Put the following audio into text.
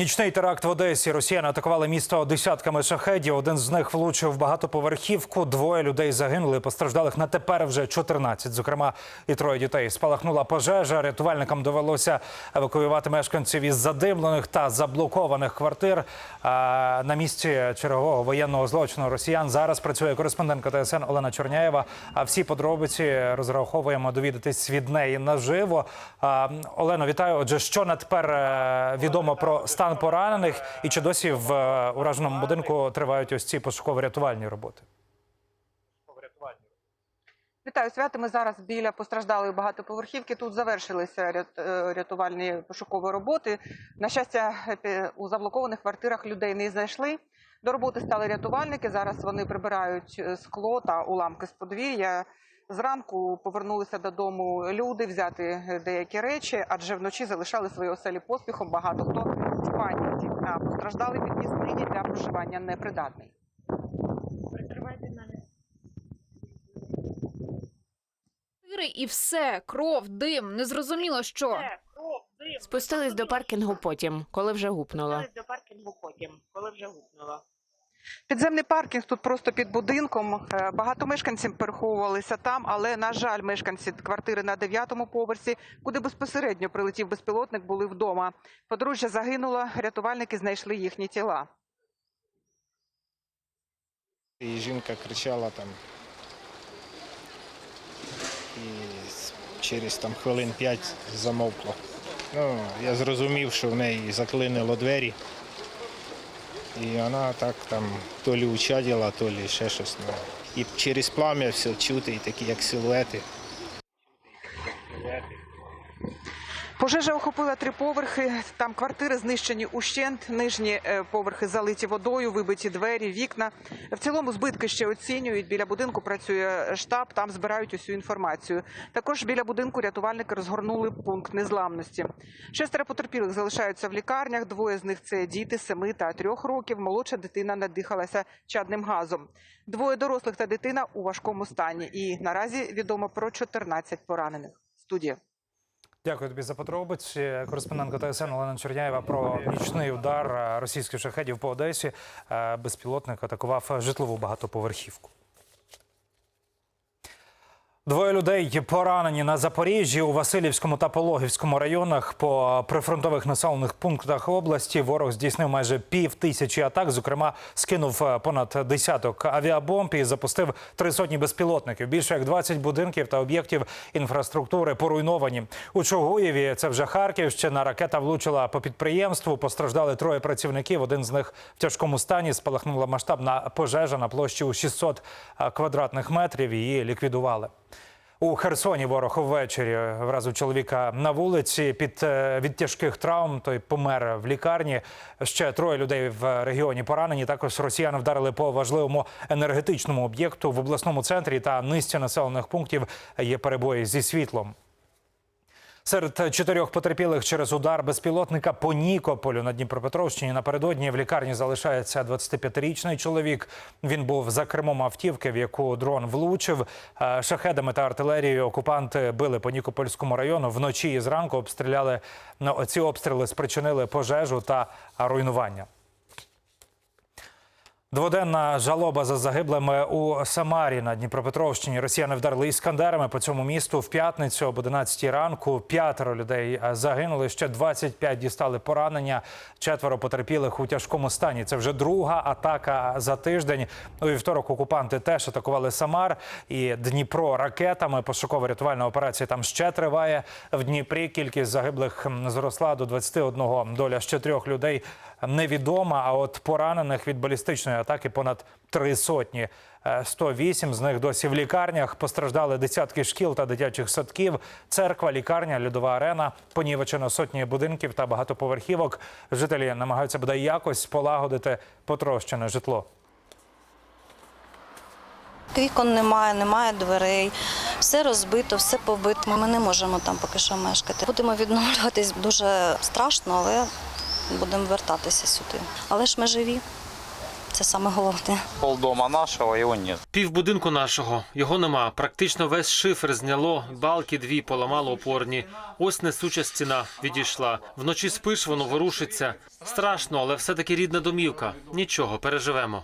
Нічний теракт в Одесі. Росіяни атакували місто десятками шахедів. Один з них влучив багатоповерхівку. Двоє людей загинули. Постраждалих на тепер вже 14, зокрема і троє дітей. Спалахнула пожежа. Рятувальникам довелося евакуювати мешканців із задимлених та заблокованих квартир. А на місці чергового воєнного злочину росіян зараз працює кореспондентка ТСН Олена Чорняєва. А всі подробиці розраховуємо довідатись від неї наживо. Олено, вітаю. Отже, що на тепер е, відомо про стан поранених, і чи досі в е, ураженому будинку тривають ось ці пошуково-рятувальні роботи? Вітаю свято. Ми зараз біля постраждалої багатоповерхівки. Тут завершилися е, рятувальні пошукові роботи. На щастя, у заблокованих квартирах людей не знайшли. До роботи стали рятувальники. Зараз вони прибирають е, скло та уламки з подвір'я. Зранку повернулися додому люди взяти деякі речі, адже вночі залишали свої оселі поспіхом. Багато хто в та постраждалий від нині для проживання непридатний. І все, кров, дим, незрозуміло що. Спустились до паркінгу потім, коли вже гупнуло. Спустились до паркінгу потім, коли вже гупнуло. Підземний паркінг тут просто під будинком. Е, Багато мешканців переховувалися там, але на жаль, мешканці квартири на дев'ятому поверсі, куди безпосередньо прилетів безпілотник, були вдома. Подружжя загинуло, рятувальники знайшли їхні тіла. І жінка кричала там. І через там хвилин п'ять замовкло. Ну, я зрозумів, що в неї заклинило двері. І вона так там то лі учаділа, то лі ще щось. Ну. І через плам'я все чути, і такі як силуети. Пожежа охопила три поверхи. Там квартири знищені ущент. Нижні е, поверхи залиті водою, вибиті двері, вікна. В цілому збитки ще оцінюють. Біля будинку працює штаб. Там збирають усю інформацію. Також біля будинку рятувальники розгорнули пункт незламності. Шестеро потерпілих залишаються в лікарнях. Двоє з них це діти семи та трьох років. Молодша дитина надихалася чадним газом. Двоє дорослих та дитина у важкому стані. І наразі відомо про 14 поранених. Студія. Дякую тобі за подробиці. Кореспондентка ТСН Олена Черняєва про нічний удар е, російських шахедів по Одесі. Е, Безпілотник атакував житлову багатоповерхівку. Двоє людей поранені на Запоріжжі у Васильівському та Пологівському районах по прифронтових населених пунктах області. Ворог здійснив майже пів тисячі атак. Зокрема, скинув е, понад десяток авіабомб і запустив три сотні безпілотників. Більше як 20 будинків та об'єктів інфраструктури поруйновані. У Чугуєві це вже Харківщина. Ракета влучила по підприємству. Постраждали троє працівників. Один з них в тяжкому стані. Спалахнула масштабна пожежа на площі у 600 квадратних метрів. Її ліквідували. У Херсоні ворог ввечері вразив чоловіка на вулиці під е, від тяжких травм. Той помер в лікарні. Ще троє людей в регіоні поранені. Також росіяни вдарили по важливому енергетичному об'єкту в обласному центрі та низці населених пунктів є перебої зі світлом. Серед чотирьох потерпілих через удар безпілотника по Нікополю на Дніпропетровщині напередодні в лікарні залишається 25-річний чоловік. Він був за кермом автівки, в яку дрон влучив. Е, Шахедами та артилерією окупанти били по Нікопольському району. Вночі і зранку обстріляли ну, ці обстріли спричинили пожежу та руйнування. Дводенна жалоба за загиблими у Самарі на Дніпропетровщині. Росіяни вдарили іскандерами по цьому місту в п'ятницю об 11 ранку. П'ятеро людей е, загинули, ще 25 дістали поранення. Четверо потерпілих у тяжкому стані. Це вже друга атака за тиждень. У вівторок окупанти теж атакували Самар і Дніпро ракетами. Пошукова рятувальна операція там ще триває. В Дніпрі кількість загиблих зросла до 21. Доля ще трьох людей невідома. А от поранених від балістичної атаки понад три сотні. Е, 108 з них досі в лікарнях. Постраждали десятки шкіл та дитячих садків. Церква, лікарня, льодова арена. Понівечено сотні будинків та багатоповерхівок. Жителі намагаються бодай якось полагодити потрощене житло. Вікон немає, немає дверей, все розбито, все побито. Ми не можемо там поки що мешкати. Будемо відновлюватись дуже страшно, але будемо вертатися сюди. Але ж ми живі. Це саме головне. Полдома нашого його ні. Пів будинку нашого його нема. Практично весь шифер зняло, балки дві поламало опорні. Ось несуча стіна відійшла. Вночі спиш, воно ворушиться. Страшно, але все таки рідна домівка. Нічого, переживемо.